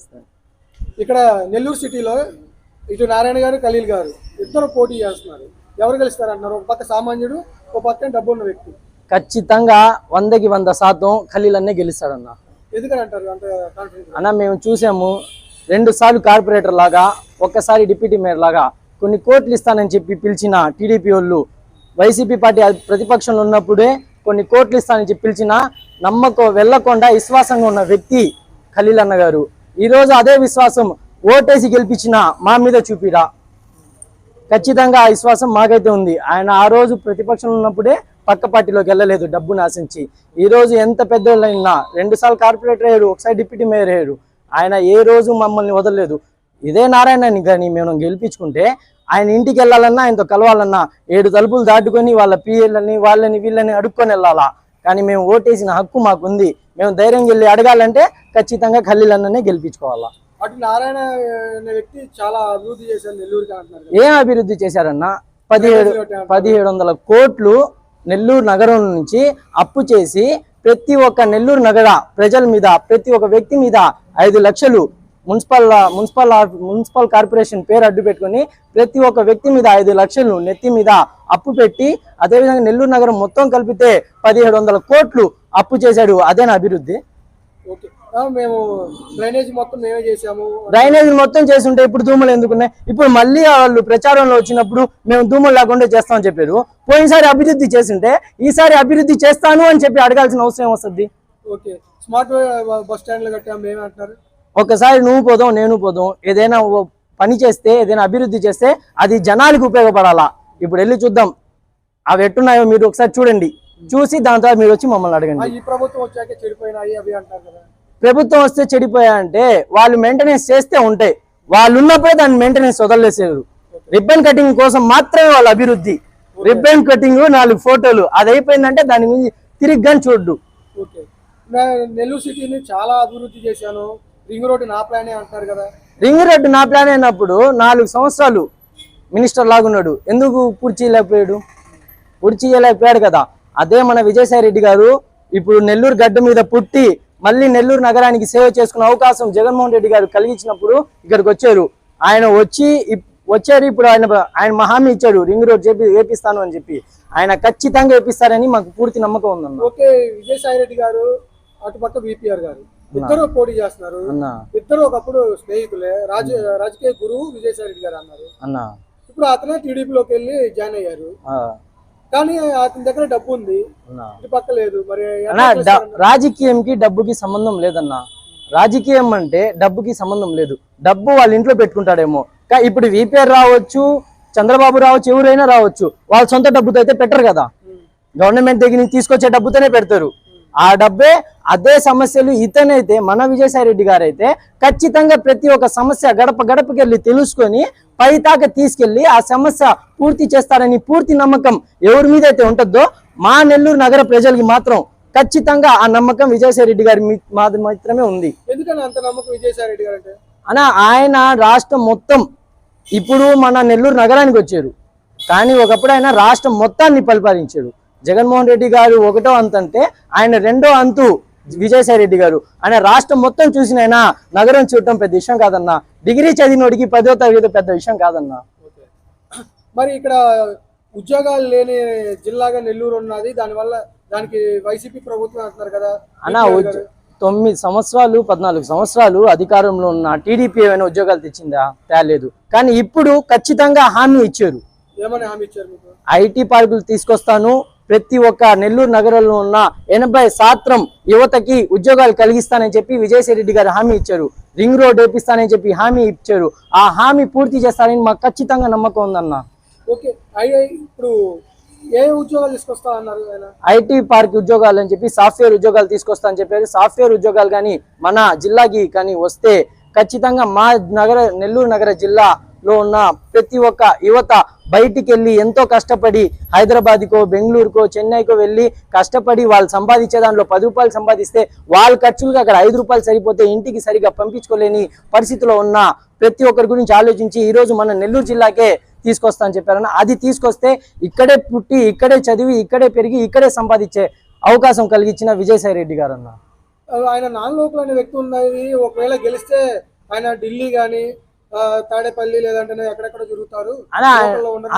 ఇస్తారు ఇక్కడ నెల్లూరు సిటీలో ఇటు నారాయణ గారు ఖలీల్ గారు ఇద్దరు పోటీ చేస్తున్నారు. ఎవరు గెలుస్తారు అంటున్నారు ఒక పక్క సామాన్యుడు ఒక పక్క డబ్బు ఉన్న వ్యక్తి. ఖచ్చితంగా వందకి వంద శాతం ఖలీల్ అన్నే గెలుస్తాడన్న. ఎందుకని అంటారు అంత అన్న మేము చూసాము. రెండు సార్లు కార్పొరేటర్ లాగా ఒక్కసారి డిప్యూటీ మేయర్ లాగా కొన్ని కోట్లు ఇస్తానని చెప్పి పిలిచిన టీడీపీ వాళ్ళు వైసీపీ పార్టీ ప్రతిపక్షంలో ఉన్నప్పుడే కొన్ని కోట్లు ఇస్తానని చెప్పి పిలిచిన నమ్మకం వెళ్ళకుండా విశ్వాసంగా ఉన్న వ్యక్తి ఖలీల్ అన్న గారు. ఈరోజు అదే విశ్వాసం ఓటేసి గెలిపించిన మా మీద చూపిరా. ఖచ్చితంగా ఆ విశ్వాసం మాకైతే ఉంది. ఆయన ఆ రోజు ప్రతిపక్షంలో ఉన్నప్పుడే పక్క పార్టీలోకి వెళ్ళలేదు డబ్బును ఆశించి ఈరోజు ఎంత పెద్దోళ్ళైనా రెండుసార్లు కార్పొరేటర్ అయ్యారు ఒకసారి డిప్యూటీ మేయర్ అయ్యారు. ఆయన ఏ రోజు మమ్మల్ని వదలలేదు. ఇదే నారాయణని కానీ మేము గెలిపించుకుంటే ఆయన ఇంటికి వెళ్ళాలన్నా ఆయనతో కలవాలన్నా ఏడు తలుపులు దాటుకొని వాళ్ళ పిఎల్ని వాళ్ళని వీళ్ళని అడుక్కొని వెళ్ళాలా? కానీ మేము ఓటేసిన హక్కు మాకుంది. మేము ధైర్యం వెళ్ళి అడగాలంటే ఖచ్చితంగా ఖలీల్ అన్ననే గెలిపించుకోవాలా. అటు నారాయణ వ్యక్తి చాలా అభివృద్ధి చేశారు నెల్లూరుకి అంటున్నారు కదా. ఏం అభివృద్ధి చేశారన్న? పదిహేడు పదిహేడు వందల కోట్లు నెల్లూరు నగరం నుంచి అప్పు చేసి ప్రతి ఒక్క నెల్లూరు నగర ప్రజల మీద ప్రతి ఒక్క వ్యక్తి మీద ఐదు లక్షలు మున్సిపల్ మున్సిపల్ మున్సిపల్ కార్పొరేషన్ పేరు అడ్డు పెట్టుకొని ప్రతి ఒక్క వ్యక్తి మీద ఐదు లక్షలు నెత్తి మీద అప్పు పెట్టి అదేవిధంగా నెల్లూరు నగరం మొత్తం కలిపితే పదిహేడు వందల కోట్లు అప్పు చేశాడు అదేనా అభివృద్ధి. మేము డ్రైనేజ్ మొత్తం మేమే చేసాము డ్రైనేజ్ మొత్తం చేస్తుంటే ఇప్పుడు దూమలు ఎందుకున్నాయి ఇప్పుడు మళ్ళీ వాళ్ళు ప్రచారంలో వచ్చినప్పుడు మేము దూమలు లేకుండా చేస్తామని చెప్పారు. పోయినసారి అభివృద్ధి చేస్తుంటే ఈసారి అభివృద్ధి చేస్తాను అని చెప్పి అడగాల్సిన అవసరం వస్తుంది? ఓకే. స్మార్ట్ బస్ స్టాండ్లు కట్టాము మేమే అంటున్నారు. ఒకసారి నువ్వు పోదాం నేను పోదాం. ఏదైనా పని చేస్తే ఏదైనా అభివృద్ధి చేస్తే అది జనాలకు ఉపయోగపడాలా? ఇప్పుడు వెళ్ళి చూద్దాం. అవి ఎట్టున్నాయో మీరు ఒకసారి చూడండి. చూసి దాని తర్వాత మీరు వచ్చి మమ్మల్ని అడగండి. ఈ ప్రభుత్వం వచ్చాక చెడిపోయినాయి అవి అంటారు కదా. ప్రభుత్వం వస్తే చెడిపోయాయంటే వాళ్ళు మెయింటెనెన్స్ చేస్తే ఉంటాయి. వాళ్ళు ఉన్నప్పుడే దాన్ని మెయింటెనెన్స్ వదలలేసారు రిబ్బన్ కటింగ్ కోసం మాత్రమే వాళ్ళ అభివృద్ధి. రిబ్బన్ కటింగ్ నాలుగు ఫోటోలు. అది అయిపోయిందంటే దాని మీద తిరిగి కానీ చూడ్డు నెల్లూరు సిటీని చాలా అభివృద్ధి చేశాను. రింగ్ రోడ్డు నా ప్లానే అంటున్నారు కదా. రింగ్ రోడ్డు నా ప్లాన్ అయినప్పుడు నాలుగు సంవత్సరాలు మినిస్టర్ లాగున్నాడు. ఎందుకు పూర్తి చేయలేకపోయాడు? పూర్తి చేయలేకపోయాడు కదా. అదే మన విజయసాయి రెడ్డి గారు ఇప్పుడు నెల్లూరు గడ్డ మీద పుట్టి మళ్ళీ నెల్లూరు నగరానికి సేవ చేసుకునే అవకాశం జగన్మోహన్ రెడ్డి గారు కలిగించినప్పుడు ఇక్కడికి వచ్చారు. ఆయన వచ్చి వచ్చారు ఇప్పుడు ఆయన ఆయన మహామీ ఇచ్చాడు. రింగ్ రోడ్ చేపి వేపిస్తాను అని చెప్పి. ఆయన ఖచ్చితంగా వేపిస్తారని మాకు పూర్తి నమ్మకం ఉందన్న. ఓకే విజయసాయి రెడ్డి గారు అటుపక్క విపిఆర్ గారు. ఇద్దరు పోటీ చేస్తున్నారు. ఇద్దరు ఒకప్పుడు స్నేహితులే. రాజ రాజకీయ గురువు విజయసాయి రెడ్డి గారు అన్నారు. అన్న. ఇప్పుడు అతనే టీడీపీలోకి వెళ్ళి జాయిన్ అయ్యారు. కానీ అతని దగ్గర డబ్బు ఉంది. పక్క లేదు. మరి? రాజకీయంకి డబ్బుకి సంబంధం లేదన్న. రాజకీయం అంటే డబ్బుకి సంబంధం లేదు. డబ్బు వాళ్ళ ఇంట్లో పెట్టుకుంటాడేమో. ఇప్పుడు విపిఆర్ రావచ్చు చంద్రబాబు రావచ్చు ఎవరైనా రావచ్చు. వాళ్ళ సొంత డబ్బుతో అయితే పెట్టరు కదా. గవర్నమెంట్ దగ్గర నుంచి తీసుకొచ్చే డబ్బుతోనే పెడతారు. ఆ డబ్బే అదే సమస్యలు ఇతనైతే మన విజయసాయి రెడ్డి గారు అయితే ఖచ్చితంగా ప్రతి ఒక్క సమస్య గడప గడపకి వెళ్ళి తెలుసుకొని పై దాకా తీసుకెళ్ళి ఆ సమస్య పూర్తి చేస్తారని పూర్తి నమ్మకం ఎవరి మీద అయితే ఉంటుందో మా నెల్లూరు నగర ప్రజలకి మాత్రం ఖచ్చితంగా ఆ నమ్మకం విజయసాయి రెడ్డి గారి మాది మాత్రమే ఉంది. ఎందుకని అంత నమ్మకం విజయసాయి రెడ్డి గారు అంటే అనా ఆయన రాష్ట్రం మొత్తం ఇప్పుడు మన నెల్లూరు నగరానికి వచ్చారు. కానీ ఒకప్పుడు ఆయన రాష్ట్రం మొత్తాన్ని పరిపాలించాడు. జగన్మోహన్ రెడ్డి గారు ఒకటో అంత అంటే ఆయన రెండో అంతు విజయసాయి రెడ్డి గారు. ఆయన రాష్ట్రం మొత్తం చూసిన ఆయన నగరం చూడటం పెద్ద విషయం కాదన్నా. డిగ్రీ చదివినోడికి పదో తరగతి పెద్ద విషయం కాదన్నా. మరి ఇక్కడ ఉద్యోగాలు లేని జిల్లాగా నెల్లూరు ఉన్నది దానివల్ల దానికి వైసీపీ ప్రభుత్వం అంటున్నారు కదా. అన్నా. తొమ్మిది సంవత్సరాలు పద్నాలుగు సంవత్సరాలు అధికారంలో ఉన్న టీడీపీ ఏమైనా ఉద్యోగాలు తెచ్చిందా? తేలేదు. కానీ ఇప్పుడు ఖచ్చితంగా హామీ ఇచ్చారు. ఐటీ పార్కులు తీసుకొస్తాను ప్రతి ఒక్క నెల్లూరు నగరంలో ఉన్న ఎనభై శాతం యువతకి ఉద్యోగాలు కలిగిస్తానని చెప్పి విజయసాయి రెడ్డి గారు హామీ ఇచ్చారు. రింగ్ రోడ్ వేపిస్తానని చెప్పి హామీ ఇచ్చారు. ఆ హామీ పూర్తి చేస్తారని మాకు ఖచ్చితంగా నమ్మకం ఉందన్న. ఓకే ఇప్పుడు ఏ ఉద్యోగాలు తీసుకొస్తా అన్నారు ఆయన? ఐటీ పార్క్ ఉద్యోగాలు అని చెప్పి సాఫ్ట్వేర్ ఉద్యోగాలు తీసుకొస్తా అని చెప్పారు. సాఫ్ట్వేర్ ఉద్యోగాలు కానీ మన జిల్లాకి కానీ వస్తే ఖచ్చితంగా మా నగర నెల్లూరు నగర లో ఉన్న ప్రతి ఒక్క యువత బయటికి వెళ్ళి ఎంతో కష్టపడి హైదరాబాద్కో బెంగళూరుకో చెన్నైకో వెళ్ళి కష్టపడి వాళ్ళు సంపాదించే దాంట్లో పది రూపాయలు సంపాదిస్తే వాళ్ళ ఖర్చులుగా అక్కడ ఐదు రూపాయలు సరిపోతే ఇంటికి సరిగా పంపించుకోలేని పరిస్థితిలో ఉన్న ప్రతి ఒక్కరి గురించి ఆలోచించి ఈరోజు మన నెల్లూరు జిల్లాకే తీసుకొస్తా అని చెప్పారన్న అది తీసుకొస్తే ఇక్కడే పుట్టి ఇక్కడే చదివి ఇక్కడే పెరిగి ఇక్కడే సంపాదించే అవకాశం కలిగించిన విజయసాయి రెడ్డి గారు అన్న ఆయన నాన్ లోకల్ అనే వ్యక్తి ఉన్నది. ఒకవేళ గెలిస్తే ఆయన ఢిల్లీ కానీ తాడేపల్లి లేదంటే ఎక్కడెక్కడ తిరుగుతారు.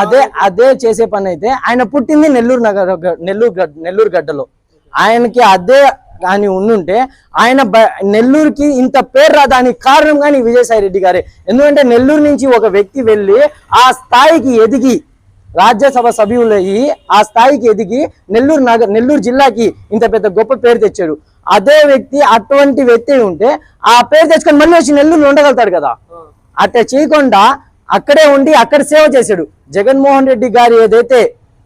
అదే అదే చేసే పని అయితే ఆయన పుట్టింది నెల్లూరు నగర నెల్లూరు నెల్లూరు గడ్డలో. ఆయనకి అదే కానీ ఉండుంటే ఆయన నెల్లూరుకి ఇంత పేరు రాదానికి కారణం కానీ విజయసాయి రెడ్డి గారే. ఎందుకంటే నెల్లూరు నుంచి ఒక వ్యక్తి వెళ్ళి ఆ స్థాయికి ఎదిగి రాజ్యసభ సభ్యులయ్యి ఆ స్థాయికి ఎదిగి నెల్లూరు నగర నెల్లూరు జిల్లాకి ఇంత పెద్ద గొప్ప పేరు తెచ్చాడు. అదే వ్యక్తి అటువంటి వ్యక్తి ఉంటే ఆ పేరు తెచ్చుకొని మళ్ళీ వచ్చి నెల్లూరు ఉండగలుగుతాడు కదా. అట్లా చేయకుండా అక్కడే ఉండి అక్కడ సేవ చేశాడు. జగన్మోహన్ రెడ్డి గారు ఏదైతే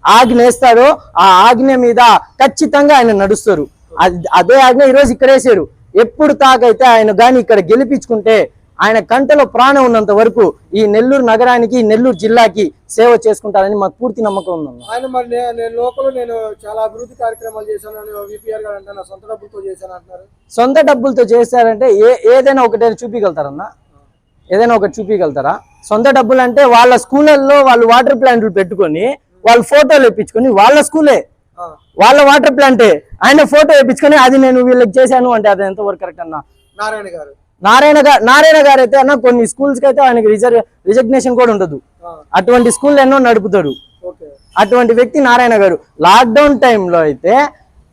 ఆజ్ఞ వేస్తాడో ఆ ఆజ్ఞ మీద ఖచ్చితంగా ఆయన నడుస్తారు. అది- ఆజ్ఞ ఈరోజు ఇక్కడ వేసాడు ఎప్పుడు తాకైతే ఆయన గాని ఇక్కడ గెలిపించుకుంటే ఆయన కంటలో ప్రాణం ఉన్నంత వరకు ఈ నెల్లూరు నగరానికి నెల్లూరు జిల్లాకి సేవ చేసుకుంటారని మాకు పూర్తి నమ్మకం ఉందన్న. ఆయన మరి నేను లోకల్ నేను చాలా అభివృద్ధి కార్యక్రమాలు చేశాను అని విపిఆర్ గారు అంటే నా సొంత డబ్బులతో చేశాను అంటున్నారు. సొంత డబ్బులతో చేశారంటే ఏ ఏదైనా ఒకటి చూపించగలుగుతారన్నా? ఏదైనా ఒకటి చూపించగలుగుతారా సొంత డబ్బులు అంటే వాళ్ళ స్కూళ్ళల్లో వాళ్ళు వాటర్ ప్లాంట్లు పెట్టుకొని వాళ్ళు ఫోటోలు వేయించుకొని వాళ్ళ స్కూలే. వాళ్ళ వాటర్ ప్లాంటే. ఆయన ఫోటో వేయించుకొని అది నేను వీళ్ళకి చేశాను అంటే అది ఎంతవరకు కరెక్ట్ అన్న? నారాయణ గారు. నారాయణ గారు నారాయణ గారు అయితే అన్న కొన్ని స్కూల్స్కి అయితే ఆయనకి రిజర్వ్ రిజగ్నేషన్ కూడా ఉండదు. అటువంటి స్కూల్ ఎన్నో నడుపుతాడు. అటువంటి వ్యక్తి నారాయణ గారు. లాక్డౌన్ టైంలో అయితే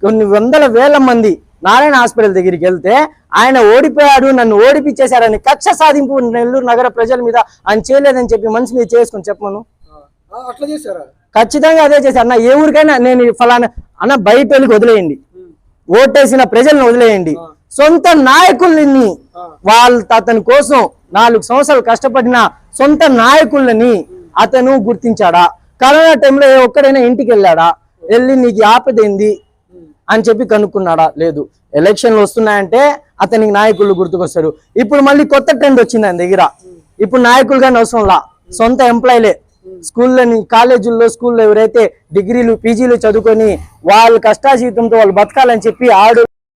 కొన్ని వందల వేల మంది నారాయణ హాస్పిటల్ దగ్గరికి వెళ్తే ఆయన ఓడిపోయాడు నన్ను ఓడిపించేశారని కక్ష సాధింపు నెల్లూరు నగర ప్రజల మీద ఆయన చేయలేదని చెప్పి మనసు మీద చేసుకుని చెప్పమను. అట్లా చేశారా? ఖచ్చితంగా అదే చేశారు. అన్న ఏ ఊరికైనా నేను ఫలానా అన్న బయట వాళ్ళకి వదిలేయండి ఓటేసిన ప్రజలను వదిలేయండి. సొంత నాయకుల్ని వాళ్ళ అతని కోసం నాలుగు సంవత్సరాలు కష్టపడిన సొంత నాయకులని అతను గుర్తించాడా? కరోనా టైంలో ఒక్కడైనా ఇంటికి వెళ్ళాడా? వెళ్ళి నీకు ఈ ఆపద ఏంది? ఉమ్, అని చెప్పి కనుక్కున్నాడా? లేదు. ఎలక్షన్లు వస్తున్నాయంటే అతనికి నాయకులు గుర్తుకొస్తారు ఇప్పుడు మళ్ళీ కొత్త ట్రెండ్ వచ్చింది ఆయన దగ్గర. ఇప్పుడు నాయకులు కానీ అవసరంలా సొంత ఎంప్లాయీలే. స్కూల్లోని కాలేజీల్లో స్కూల్లో ఎవరైతే డిగ్రీలు పీజీలు చదువుకొని వాళ్ళ కష్టాజీవితంతో వాళ్ళు బతకాలని చెప్పి ఆడు